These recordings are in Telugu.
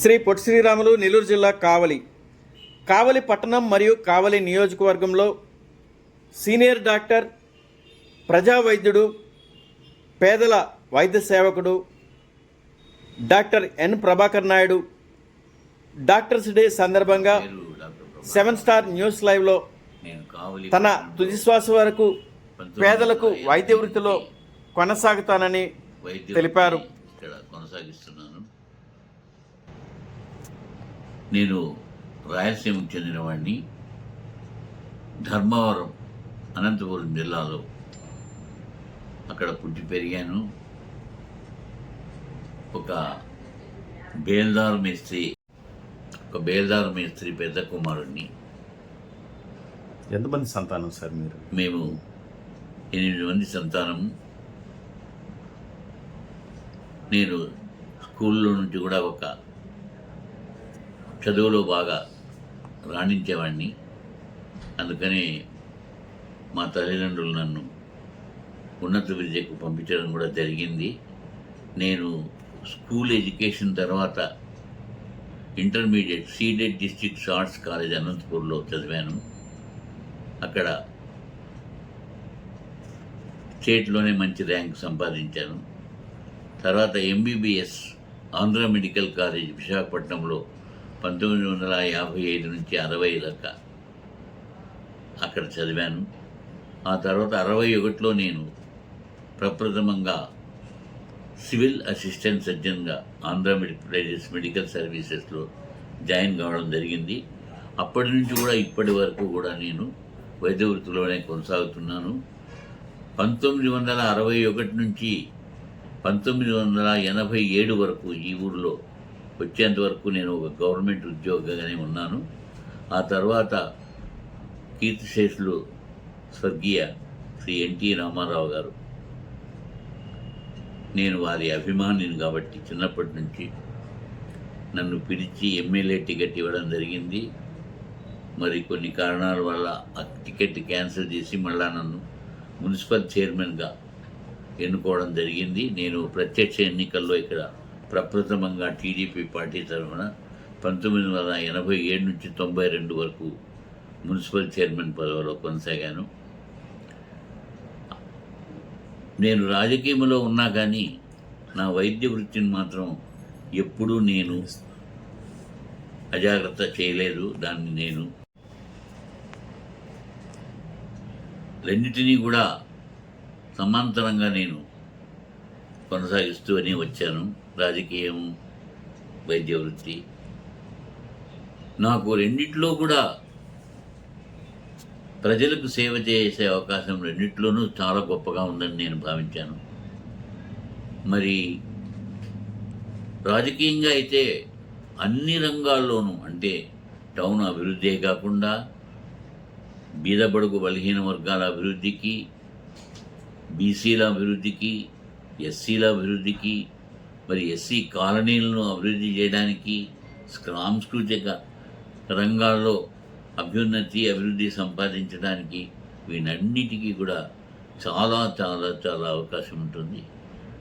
శ్రీ పొట్టి శ్రీరాములు నెల్లూరు జిల్లా కావలి కావలి పట్టణం మరియు కావలి నియోజకవర్గంలో సీనియర్ డాక్టర్ ప్రజా వైద్యుడు పేదల వైద్య సేవకుడు doctor N Prabhakar Naidu doctors day సందర్భంగా సెవెన్ స్టార్ న్యూస్ లైవ్లో తన తుదిశ్వాస వరకు పేదలకు వైద్య వృత్తిలో కొనసాగుతానని తెలిపారు. కొనసాగిస్తున్నాను నేను రాయలసీమకు చెందినవాడిని ధర్మవరం అనంతపురం జిల్లాలో అక్కడ పుట్టి పెరిగాను. ఒక బేల్దారు మేస్త్రి ఒక బేల్దారు మేస్త్రి పెద్ద కుమారుడిని ఎంతమంది సంతానం సార్ మీరు? మేము ఎనిమిది మంది సంతానం నేను స్కూల్లో నుంచి కూడా ఒక చదువులో బాగా రాణించేవాడిని అందుకని మా తల్లిదండ్రులు నన్ను ఉన్నత విద్యకు పంపించడం కూడా జరిగింది. నేను స్కూల్ ఎడ్యుకేషన్ తర్వాత intermediate ceded district arts college అనంతపూర్లో చదివాను. అక్కడ స్టేట్లోనే మంచి ర్యాంక్ సంపాదించాను. తర్వాత ఎంబీబీఎస్ ఆంధ్ర మెడికల్ కాలేజ్ విశాఖపట్నంలో పంతొమ్మిది వందల యాభై ఐదు నుంచి అరవై దాకా అక్కడ చదివాను. ఆ తర్వాత అరవై ఒకటిలో నేను ప్రప్రథమంగా సివిల్ అసిస్టెంట్ సర్జన్గా ఆంధ్ర ప్రదేశ్ మెడికల్ సర్వీసెస్లో జాయిన్ కావడం జరిగింది. అప్పటి నుంచి కూడా ఇప్పటి వరకు కూడా నేను వైద్య వృత్తిలోనే కొనసాగుతున్నాను. పంతొమ్మిది వందల అరవై ఒకటి నుంచి పంతొమ్మిది వందల ఎనభై ఏడు వరకు ఈ ఊరిలో వచ్చేంత వరకు నేను ఒక గవర్నమెంట్ ఉద్యోగిగానే ఉన్నాను. ఆ తర్వాత కీర్తిశేషులు స్వర్గీయ శ్రీ ఎన్టీ రామారావు గారు. నేను వారి అభిమానిని కాబట్టి చిన్నప్పటి నుంచి నన్ను పిలిచి ఎమ్మెల్యే టికెట్ ఇవ్వడం జరిగింది. మరి కొన్ని కారణాల వల్ల ఆ టికెట్ క్యాన్సిల్ చేసి మళ్ళా నన్ను మున్సిపల్ చైర్మన్గా ఎన్నుకోవడం జరిగింది. నేను ప్రత్యక్ష ఎన్నికల్లో ఇక్కడ ప్రప్రథమంగా టీడీపీ పార్టీ తరఫున పంతొమ్మిది వందల ఎనభై ఏడు నుంచి తొంభై రెండు వరకు మున్సిపల్ చైర్మన్ పదవిలో కొనసాగాను. నేను రాజకీయంలో ఉన్నా కానీ నా వైద్య వృత్తిని మాత్రం ఎప్పుడూ నేను అజాగ్రత్త చేయలేదు. దాన్ని నేను రెండింటినీ కూడా సమాంతరంగా నేను కొనసాగిస్తూ అని వచ్చాను. రాజకీయం వైద్య వృత్తి నాకు రెండిట్లో కూడా ప్రజలకు సేవ చేసే అవకాశం రెండిట్లోనూ చాలా గొప్పగా ఉందని నేను భావించాను. మరి రాజకీయంగా అయితే అన్ని రంగాల్లోనూ అంటే టౌన్ అభివృద్ధే కాకుండా బీదబడుగు బలహీన వర్గాల అభివృద్ధికి బీసీల అభివృద్ధికి ఎస్సీల అభివృద్ధికి మరి ఎస్సీ కాలనీలను అభివృద్ధి చేయడానికి సాంస్కృతిక రంగాల్లో అభ్యున్నతి అభివృద్ధి సంపాదించడానికి వీటన్నిటికీ కూడా చాలా చాలా చాలా అవకాశం ఉంటుంది.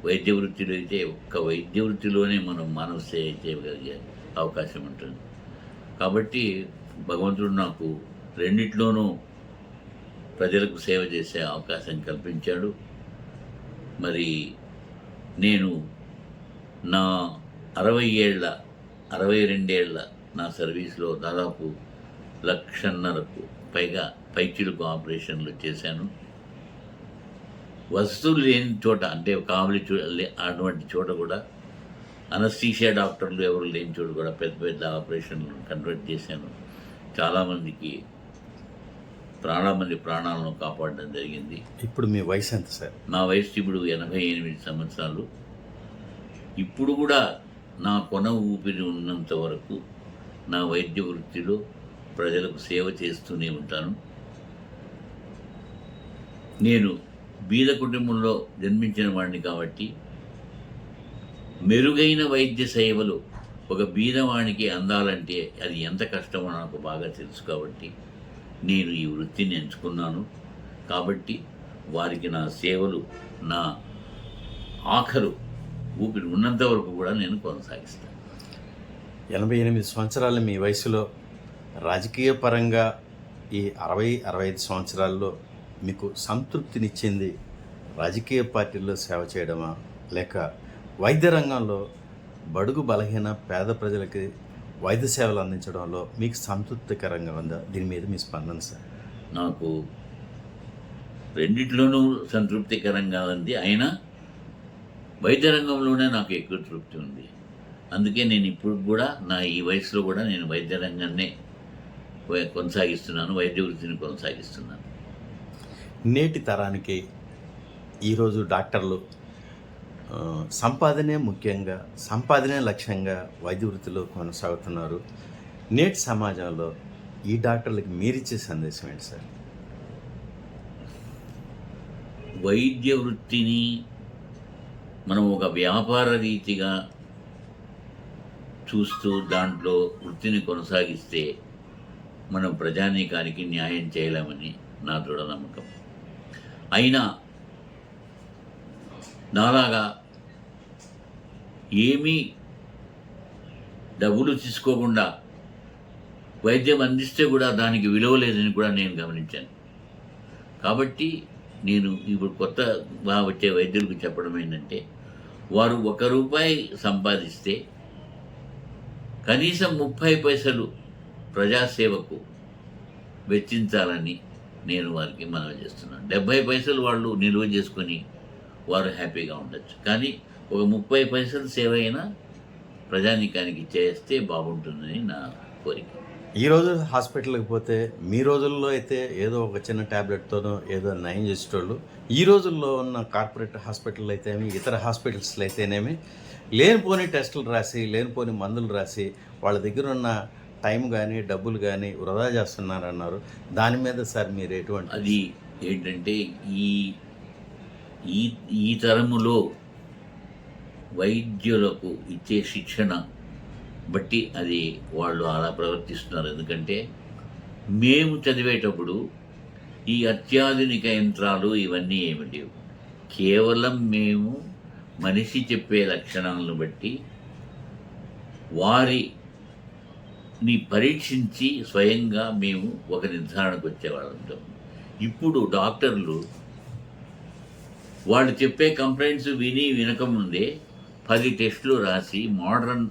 వైద్య వృత్తిలో అయితే ఒక్క వైద్య వృత్తిలోనే మనం మానవ సేవ చేయగలిగే అవకాశం ఉంటుంది. కాబట్టి భగవంతుడు నాకు రెండిట్లోనూ ప్రజలకు సేవ చేసే అవకాశం కల్పించాడు. మరి నేను నా అరవై ఏళ్ళ అరవై రెండేళ్ళ నా సర్వీస్లో దాదాపు లక్షన్నరకు పైగా పైచిలుకు ఆపరేషన్లు చేశాను. వస్తువులు లేని చోట అంటే కావలి చూ అటువంటి చోట కూడా అనస్థీషియా డాక్టర్లు ఎవరు లేని చోట కూడా పెద్ద పెద్ద ఆపరేషన్లు కన్వర్ట్ చేశాను. చాలామందికి చాలా మంది ప్రాణాలను కాపాడడం జరిగింది. ఇప్పుడు మీ వయసు ఎంత సార్? నా వయసు ఇప్పుడు ఎనభై ఎనిమిది సంవత్సరాలు. ఇప్పుడు కూడా నా కొన ఊపిరి ఉన్నంత వరకు నా వైద్య వృత్తిలో ప్రజలకు సేవ చేస్తూనే ఉంటాను. నేను బీద కుటుంబంలో జన్మించిన వాడిని కాబట్టి మెరుగైన వైద్య సేవలు ఒక బీదవానికి అందాలంటే అది ఎంత కష్టమో నాకు బాగా తెలుసు కాబట్టి నేను ఈ వృత్తిని ఎంచుకున్నాను. కాబట్టి వారికి నా సేవలు నా ఆఖరు ఊపిరి ఉన్నంత వరకు కూడా నేను కొనసాగిస్తాను. ఎనభై ఎనిమిది సంవత్సరాల మీ వయసులో రాజకీయ పరంగా ఈ అరవై అరవై ఐదు సంవత్సరాల్లో మీకు సంతృప్తినిచ్చింది రాజకీయ పార్టీల్లో సేవ చేయడమా? లేక వైద్య రంగంలో బడుగు బలహీన పేద ప్రజలకి వైద్య సేవలు అందించడంలో మీకు సంతృప్తికరంగా ఉందా? దీని మీద మీ స్పందన సార్. నాకు రెండిట్లోనూ సంతృప్తికరంగా ఉంది. అయినా వైద్య రంగంలోనే నాకు ఎక్కువ తృప్తి ఉంది. అందుకే నేను ఇప్పుడు కూడా నా ఈ వయసులో కూడా నేను వైద్య రంగాన్నే కొనసాగిస్తున్నాను. వైద్య వృత్తిని కొనసాగిస్తున్నాను. నేటి తరానికి ఈరోజు డాక్టర్లు సంపాదనే ముఖ్యంగా సంపాదనే లక్ష్యంగా వైద్య వృత్తిలో కొనసాగుతున్నారు. నేటి సమాజంలో ఈ డాక్టర్లకు మీరిచ్చే సందేశం ఏంటి సార్? వైద్య వృత్తిని మనం ఒక వ్యాపార రీతిగా చూస్తూ దాంట్లో వృత్తిని కొనసాగిస్తే మనం ప్రజానీకానికి న్యాయం చేయలేమని నా దృఢ నమ్మకం. అయినా నాలాగా ఏమీ డబ్బులు తీసుకోకుండా వైద్యం అందిస్తే కూడా దానికి విలువ లేదని కూడా నేను గమనించాను. కాబట్టి నేను ఇప్పుడు కొత్తగా వచ్చే వైద్యులకు చెప్పడం ఏంటంటే వారు ఒక రూపాయి సంపాదిస్తే కనీసం ముప్పై పైసలు ప్రజాసేవకు వెచ్చించాలని నేను వారికి మనవి చేస్తున్నాను. డెబ్భై పైసలు వాళ్ళు నిల్వ చేసుకొని వారు హ్యాపీగా ఉండొచ్చు. కానీ ఒక ముప్పై పైసలు సేవ అయినా ప్రజానీకానికి చేస్తే బాగుంటుందని నా కోరిక. ఈరోజు హాస్పిటల్కి పోతే మీ రోజుల్లో అయితే ఏదో ఒక చిన్న ట్యాబ్లెట్తోనో ఏదో నయం చేసేటోళ్ళు ఈ రోజుల్లో ఉన్న కార్పొరేట్ హాస్పిటల్ అయితేనేమి ఇతర హాస్పిటల్స్లో అయితేనేమి లేనిపోని టెస్టులు రాసి లేనిపోని మందులు రాసి వాళ్ళ దగ్గర ఉన్న టైం కానీ డబ్బులు కానీ వృధా చేస్తున్నారన్నారు. దాని మీద సార్ మీరు ఎటువంటి అది ఏంటంటే ఈ ఈ ఈ తరములో వైద్యులకు ఇచ్చే శిక్షణ బట్టి అది వాళ్ళు అలా ప్రవర్తిస్తున్నారు. ఎందుకంటే మేము చదివేటప్పుడు ఈ అత్యాధునిక యంత్రాలు ఇవన్నీ ఏమిటి? కేవలం మేము మనిషి చెప్పే లక్షణాలను బట్టి వారిని పరీక్షించి స్వయంగా మేము ఒక నిర్ధారణకు వచ్చేవాళ్ళం. ఇప్పుడు డాక్టర్లు వాళ్ళు చెప్పే కంప్లైంట్స్ విని వినకముందే పది టెస్టులు రాసి మోడర్న్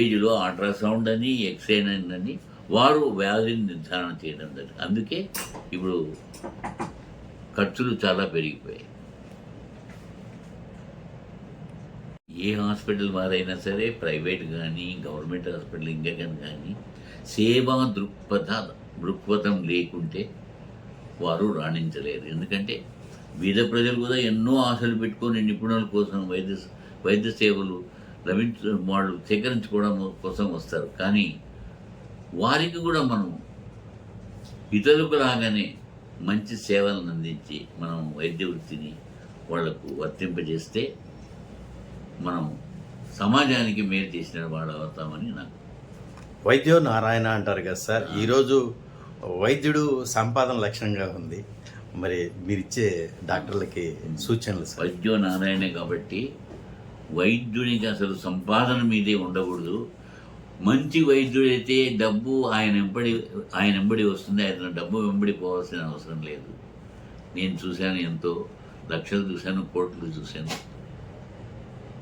ఏజ్లో అల్ట్రాసౌండ్ అని ఎక్స్రేన్ అని వారు వ్యాధిని నిర్ధారణ చేయడం జరిగింది. అందుకే ఇప్పుడు ఖర్చులు చాలా పెరిగిపోయాయి. ఏ హాస్పిటల్ వారైనా సరే ప్రైవేట్ కానీ గవర్నమెంట్ హాస్పిటల్ ఇంకా కానీ సేవా దృక్పథ దృక్పథం లేకుంటే వారు రాణించలేరు. ఎందుకంటే బీద ప్రజలు కూడా ఎన్నో ఆశలు పెట్టుకొని నిపుణుల కోసం వైద్య వైద్య సేవలు లభించ వాళ్ళు సేకరించుకోవడం కోసం వస్తారు. కానీ వారికి కూడా మనం ఇతరులకు లాగానే మంచి సేవలను అందించి మనం వైద్య వృత్తిని వాళ్ళకు వర్తింపజేస్తే మనం సమాజానికి మేలు చేసిన వాడు అవుతామని నాకు వైద్యో నారాయణ అంటారు కదా సార్. ఈరోజు వైద్యుడు సంపాదన లక్ష్యంగా ఉంది. మరి మీరిచ్చే డాక్టర్లకి సూచనలు వైద్యో నారాయణే కాబట్టి వైద్యునికి అసలు సంపాదన మీదే ఉండకూడదు. మంచి వైద్యుడైతే డబ్బు ఆయన వెంబడి ఆయన వెంబడి వస్తుంది ఆయన డబ్బు వెంబడి పోవాల్సిన అవసరం లేదు. నేను చూశాను ఎంతో లక్షలు చూశాను కోట్లు చూశాను.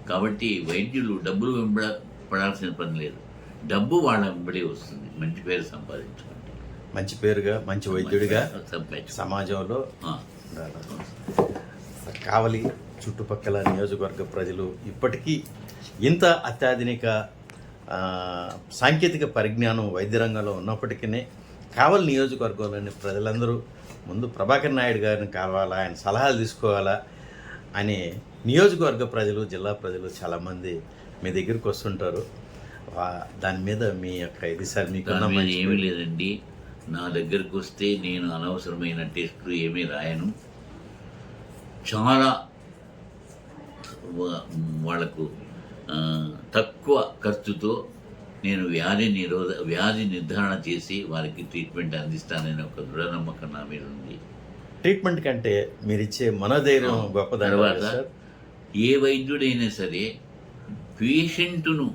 కాబట్టి వైద్యులు డబ్బులు వెంబడ పడాల్సిన పని లేదు. డబ్బు వాళ్ళ వెంబడి వస్తుంది మంచి పేరు సంపాదించుకుని మంచి పేరుగా మంచి వైద్యుడిగా సమాజంలో. కావలి చుట్టుపక్కల నియోజకవర్గ ప్రజలు ఇప్పటికీ ఇంత అత్యాధునిక సాంకేతిక పరిజ్ఞానం వైద్య రంగంలో ఉన్నప్పటికీ కావలి నియోజకవర్గంలోని ప్రజలందరూ ముందు ప్రభాకర్ నాయుడు గారిని కావాలా ఆయన సలహాలు తీసుకోవాలా అని నియోజకవర్గ ప్రజలు జిల్లా ప్రజలు చాలామంది మీ దగ్గరికి వస్తుంటారు. దాని మీద మీ యొక్క ఇది సార్ మంచి ఏమీ లేదండి. నా దగ్గరకు వస్తే నేను అనవసరమైన టెస్టులు ఏమీ రాయను. చాలా వాళ్ళకు తక్కువ ఖర్చుతో నేను వ్యాధి నిరోధ వ్యాధి నిర్ధారణ చేసి వారికి ట్రీట్మెంట్ అందిస్తానని ఒక దృఢ నమ్మకం నా మీద ఉంది. ట్రీట్మెంట్ కంటే మీరు ఇచ్చే మనోధైర్యం గొప్పదన్నమాట తర్వాత ఏ వైద్యుడైనా సరే పేషెంట్ను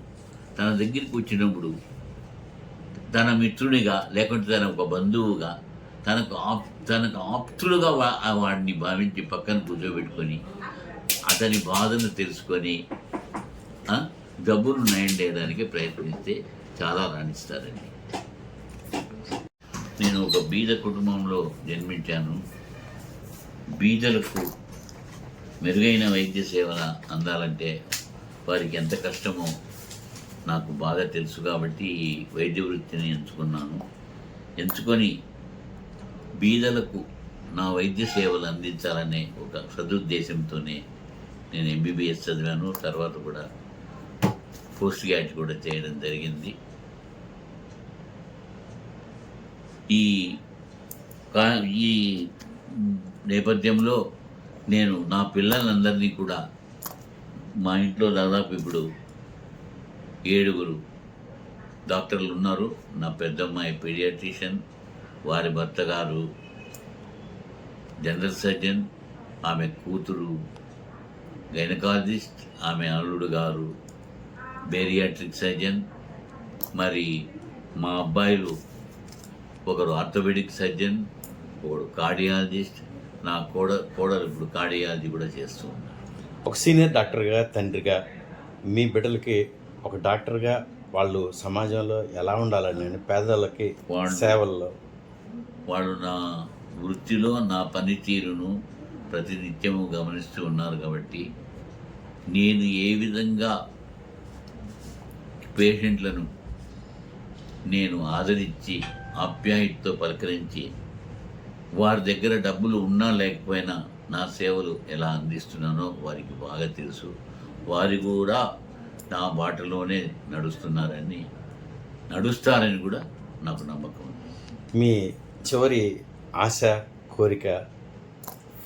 తన దగ్గరికి వచ్చినప్పుడు తన మిత్రుడిగా లేకుంటే తన ఒక బంధువుగా తనకు ఆప్ తనకు ఆప్తులుగా వా- వాడిని భావించి పక్కన కూర్చోబెట్టుకొని అతని బాధను తెలుసుకొని డబ్బును నయం చేయడానికి ప్రయత్నిస్తే చాలా రాణిస్తారండి. నేను ఒక బీద కుటుంబంలో జన్మించాను. బీదలకు మెరుగైన వైద్య సేవల అందాలంటే వారికి ఎంత కష్టమో నాకు బాగా తెలుసు కాబట్టి ఈ వైద్య వృత్తిని ఎంచుకున్నాను. ఎంచుకొని బీదలకు నా వైద్య సేవలు అందించాలనే ఒక సదుద్దేశంతోనే నేను ఎంబీబీఎస్ చదివాను. తర్వాత కూడా పోస్ట్ గ్రాడ్యుయేట్ కూడా చేయడం జరిగింది. ఈ కా- ఈ నేపథ్యంలో నేను నా పిల్లలందరినీ కూడా మా ఇంట్లో దాదాపు ఇప్పుడు ఏడుగురు డాక్టర్లు ఉన్నారు. నా పెద్దమ్మాయి పీడియాట్రిషియన్ వారి భర్త గారు జనరల్ సర్జన్ ఆమె కూతురు గైనకాలజిస్ట్ ఆమె అల్లుడు గారు బేరియాట్రిక్ సర్జన్ మరి మా అబ్బాయిలు ఒకరు ఆర్థోపెడిక్ సర్జన్ ఒకడు కార్డియాలజిస్ట్. నా కోడ కోడలు ఇప్పుడు కార్డియాలజీ కూడా చేస్తూ ఉన్నారు. ఒక సీనియర్ డాక్టర్గా తండ్రిగా మీ బిడ్డలకి ఒక డాక్టర్గా వాళ్ళు సమాజంలో ఎలా ఉండాలని పేదలకి వాళ్ళు- సేవల్లో? వాళ్ళు నా వృత్తిలో నా పనితీరును ప్రతినిత్యము గమనిస్తూ ఉన్నారు కాబట్టి నేను ఏ విధంగా పేషెంట్లను నేను ఆదరించి ఆప్యాయతతో పలకరించి వారి దగ్గర డబ్బులు ఉన్నా లేకపోయినా నా సేవలు ఎలా అందిస్తున్నానో వారికి బాగా తెలుసు. వారి కూడా నా బాటలోనే నడుస్తున్నారని నడుస్తారని కూడా నాకు నమ్మకం ఉంది. మీ చివరి ఆశ కోరిక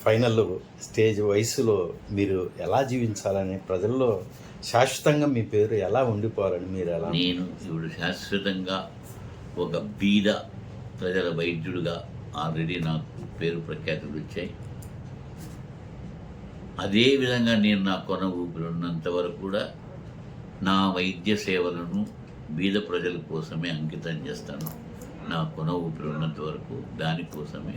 ఫైనల్ స్టేజ్ వయసులో మీరు ఎలా జీవించాలని ప్రజల్లో శాశ్వతంగా మీ పేరు ఎలా ఉండిపోవాలని మీరు ఎలా నేను ఇప్పుడు శాశ్వతంగా ఒక బీద ప్రజల వైద్యుడిగా ఆల్రెడీ నాకు పేరు ప్రఖ్యాతులు వచ్చాయి. అదే విధంగా నేను నా కొన ఊపిరి ఉన్నంత వరకు కూడా నా వైద్య సేవలను బీద ప్రజల కోసమే అంకితం చేస్తాను. నా కొన ఊపిరి ఉన్నంత వరకు దానికోసమే